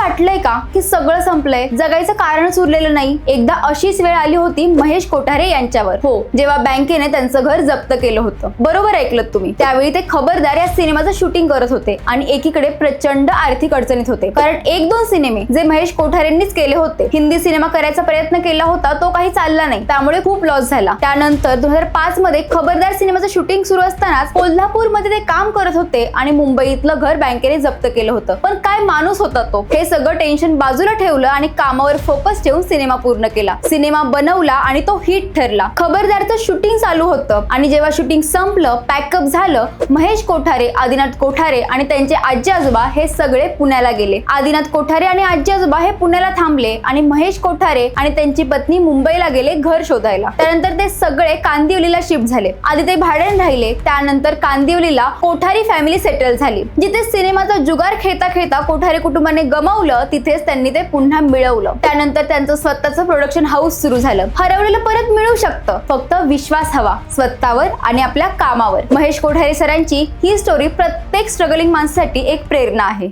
वाटलंय का की सगळं संपलंय? जगायचं कारणच उरलेलं नाही. एकदा अशीच वेळ आली होती महेश कोठारे यांच्यावर. हो जेव्हा बँकेने त्यांचं घर जप्त केलं होतं. बरोबर ऐकलं तुम्ही. त्यावेळी ते खबरदार या सिनेमाचं शूटिंग करत होते आणि एकीकडे प्रचंड आर्थिक अडचणीत होते. कारण एक दोन सिनेमे जे महेश कोठारेंनीच केले होते. हिंदी सिनेमा करायचा प्रयत्न केला होता तो काही चालला नाही. त्यामुळे खूप लॉस झाला. त्यानंतर दोन हजार पाच मध्ये खबरदार सिनेमाचं शूटिंग सुरू असतानाच कोल्हापूरमध्ये ते काम करत होते आणि मुंबईतलं घर बँकेने जप्त केलं होतं. पण काय माणूस होता तो? हे सगळं टेन्शन बाजूला ठेवलं आणि कामावर फोकस ठेवून सिनेमा पूर्ण केला. सिनेमा बनवला आणि तो हिट ठरला. खबरदारचं शूटिंग चालू होतं आणि जेव्हा शूटिंग संपलं पॅकअप झालं महेश कोठारे आदिनाथ कोठारे आणि त्यांचे आजी आजोबा हे सगळे पुण्याला गेले. आदिनाथ कोठारे आणि आजी आजोबा हे पुण्याला थांबले आणि महेश कोठारे आणि त्यांची पत्नी मुंबईला गेले घर शोधायला. त्यानंतर ते सगळे कांदिवलीला शिफ्ट झाले. आधी ते भाड्याने राहिले त्यानंतर कांदिवलीला कोठारी फॅमिली सेटल झाली जिथे सिनेमाचा जुगार खेळता खेळता कोठारे कुटुंबाने गमावलं तिथेच त्यांनी ते पुन्हा मिळवलं. त्यानंतर त्यांचं स्वतःचं प्रोडक्शन हाऊस सुरू झालं. हरवलेलं परत मिळू शकतं. फक्त विश्वास हवा स्वतःवर आणि आपल्या कामावर. महेश कोठारे सरांची ही स्टोरी प्रत्येक स्ट्रगलिंग माणसासाठी एक प्रेरणा आहे.